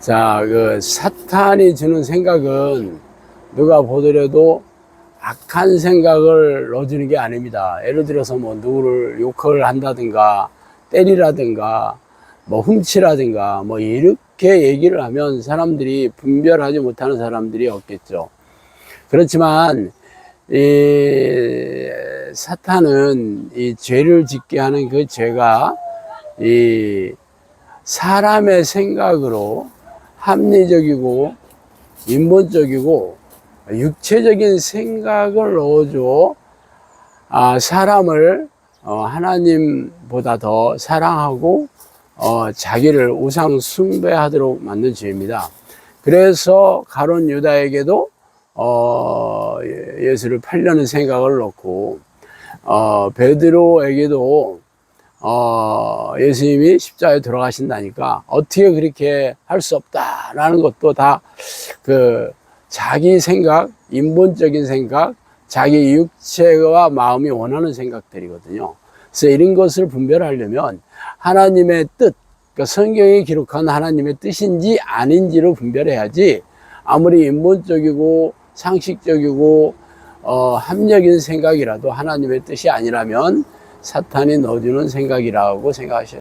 자, 그 사탄이 주는 생각은 누가 보더라도 악한 생각을 넣어주는 게 아닙니다. 예를 들어서 뭐 누구를 욕을 한다든가 때리라든가 뭐 훔치라든가 뭐 이렇게 얘기를 하면 사람들이 분별하지 못하는 사람들이 없겠죠. 그렇지만 이 사탄은 이 죄를 짓게 하는 그 죄가 이 사람의 생각으로 합리적이고 인본적이고 육체적인 생각을 넣어줘 아, 사람을 어, 하나님보다 더 사랑하고 어, 자기를 우상 숭배하도록 만든 죄입니다. 그래서 가론 유다에게도 어, 예- 예수를 팔려는 생각을 넣고 어, 베드로에게도 어, 예수님이 십자가에 돌아가신다니까 어떻게 그렇게 할 수 없다라는 것도 다 그 자기 생각, 인본적인 생각, 자기 육체와 마음이 원하는 생각들이거든요. 그래서 이런 것을 분별하려면 하나님의 뜻, 그러니까 성경에 기록한 하나님의 뜻인지 아닌지를 분별해야지 아무리 인본적이고 상식적이고 어, 합리적인 생각이라도 하나님의 뜻이 아니라면 사탄이 넣어주는 생각이라고 생각하셔야